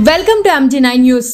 Welcome to MG nine news.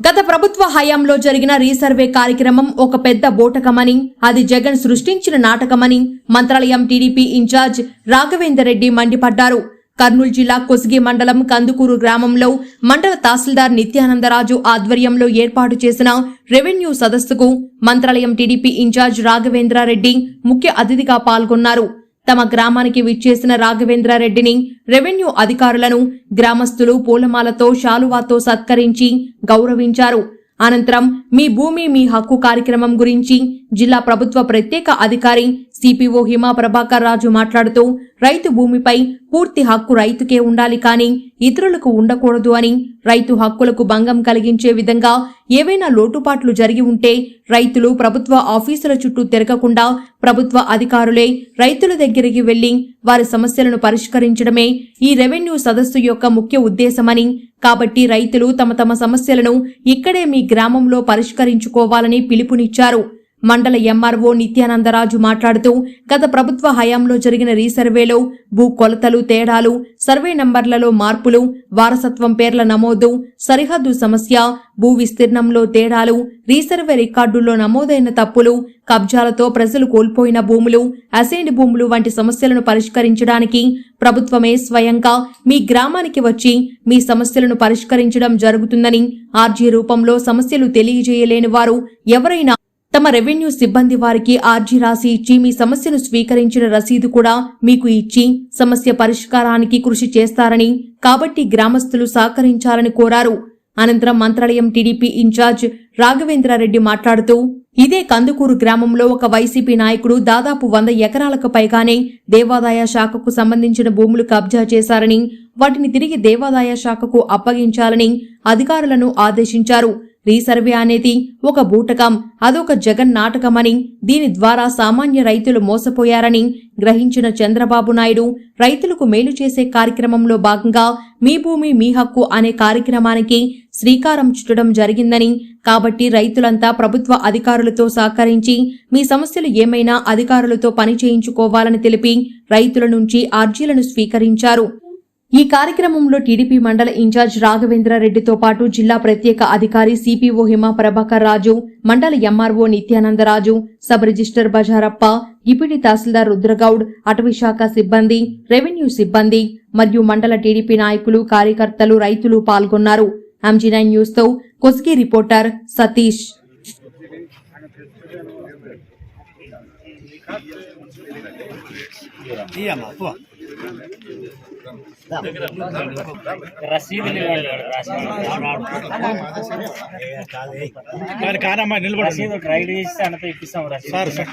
గత ప్రభుత్వ హయాంలో జరిగిన రీసర్వే కార్యక్రమం ఒక పెద్ద బోటకమని అది జగన్ సృష్టించిన నాటకమని Mantralayam TDP in charge Raghavender Reddy మండిపడ్డారు. కర్నూలు జిల్లా కొసిగి మండలం కందుకూరు గ్రామంలో మండల తహసీల్దార్ నిత్యానందరాజు ఆధ్వర్యంలో ఏర్పాటు చేసిన రెవెన్యూ సదస్సుకు మంత్రాలయం టీడీపీ ఇన్ఛార్జ్ రాఘవేంద్రారెడ్డి ముఖ్య అతిథిగా పాల్గొన్నారు. తమ గ్రామానికి విచ్చేసిన రాఘవేంద్రారెడ్డిని రెవెన్యూ అధికారులను గ్రామస్తులు పూలమాలతో శాలువాతో సత్కరించి గౌరవించారు. అనంతరం మీ భూమి మీ హక్కు కార్యక్రమం గురించి జిల్లా ప్రభుత్వ ప్రత్యేక అధికారి సిపిఓ హిమా ప్రభాకర్ రాజు మాట్లాడుతూ రైతు భూమిపై పూర్తి హక్కు రైతుకే ఉండాలి కానీ ఇతరులకు ఉండకూడదు అని రైతు హక్కులకు భంగం కలిగించే విధంగా ఏవైనా లోటుపాట్లు జరిగి ఉంటే రైతులు ప్రభుత్వ ఆఫీసుల చుట్టూ తిరగకుండా ప్రభుత్వ అధికారులే రైతుల దగ్గరికి వెళ్ళి వారి సమస్యలను పరిష్కరించడమే ఈ రెవెన్యూ సదస్సు యొక్క ముఖ్య ఉద్దేశమని. కాబట్టి రైతులు తమ తమ సమస్యలను ఇక్కడే మీ గ్రామంలో పరిష్కరించుకోవాలని పిలుపునిచ్చారు. మండల ఎంఆర్ఓ నిత్యానందరాజు మాట్లాడుతూ గత ప్రభుత్వ హయాంలో జరిగిన రీసర్వేలో భూ కొలతలు తేడాలు సర్వే నంబర్లలో మార్పులు వారసత్వం పేర్ల నమోదు సరిహద్దు సమస్య భూ విస్తీర్ణంలో తేడాలు రీసర్వే రికార్డుల్లో నమోదైన తప్పులు కబ్జాలతో ప్రజలు కోల్పోయిన భూములు అసైన్డ్ భూములు వంటి సమస్యలను పరిష్కరించడానికి ప్రభుత్వమే స్వయంగా మీ గ్రామానికి వచ్చి మీ సమస్యలను పరిష్కరించడం జరుగుతుందని ఆర్జీ రూపంలో సమస్యలు తెలియజేయలేని వారు ఎవరైనా తమ రెవెన్యూ సిబ్బంది వారికి ఆర్జీ రాసి ఇచ్చి మీ సమస్యను స్వీకరించిన రసీదు కూడా మీకు ఇచ్చి సమస్య పరిష్కారానికి కృషి చేస్తారని కాబట్టి గ్రామస్తులు సహకరించాలని కోరారు. అనంతరం మంత్రాలయం టీడీపీ ఇన్ఛార్జ్ రాఘవేంద్రారెడ్డి మాట్లాడుతూ ఇదే కందుకూరు గ్రామంలో ఒక వైసీపీ నాయకుడు దాదాపు వంద ఎకరాలకు పైగానే దేవాదాయ శాఖకు సంబంధించిన భూములు కబ్జా చేశారని వాటిని తిరిగి దేవాదాయ శాఖకు అప్పగించాలని అధికారులను ఆదేశించారు. రీసర్వే అనేది ఒక బూటకం అదొక జగన్ నాటకమని దీని ద్వారా సామాన్య రైతులు మోసపోయారని గ్రహించిన చంద్రబాబు నాయుడు రైతులకు మేలు చేసే కార్యక్రమంలో భాగంగా మీ భూమి మీ హక్కు అనే కార్యక్రమానికి శ్రీకారం చుట్టడం జరిగిందని కాబట్టి రైతులంతా ప్రభుత్వ అధికారులతో సహకరించి మీ సమస్యలు ఏమైనా అధికారులతో పని చేయించుకోవాలని తెలిపి రైతుల నుంచి అర్జీలను స్వీకరించారు. ఈ కార్యక్రమంలో టీడీపీ మండల ఇన్ఛార్జ్ రాఘవేంద్రారెడ్డితో పాటు జిల్లా ప్రత్యేక అధికారి సిపిఓ హిమా ప్రభాకర్ రాజు మండల MRO Nityanandaraju sub register Bazarappa ఇపిడి తహసీల్దార్ రుద్రగౌడ్ అటవీ శాఖ సిబ్బంది రెవెన్యూ సిబ్బంది మరియు మండల టీడీపీ నాయకులు కార్యకర్తలు రైతులు పాల్గొన్నారు. ఎంజీ నైన్ న్యూస్తో కొస్కి రిపోర్టర్ సతీష్. ఇయ్యమ్మా రసీదులు ఇవ్వండి కానమ్మా నిలబడి రసీదు రైడ్ చేసి అంత ఇప్పిస్తాం రసీదు సార్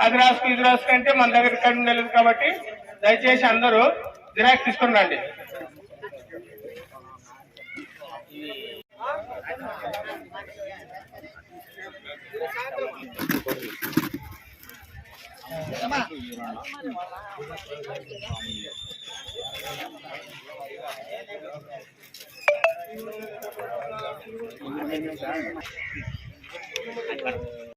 అది రాసుకు ఇది రాసుకంటే మన దగ్గర ఇక్కడ లేదు కాబట్టి దయచేసి అందరూ జిరాక్స్ తీసుకుని రండి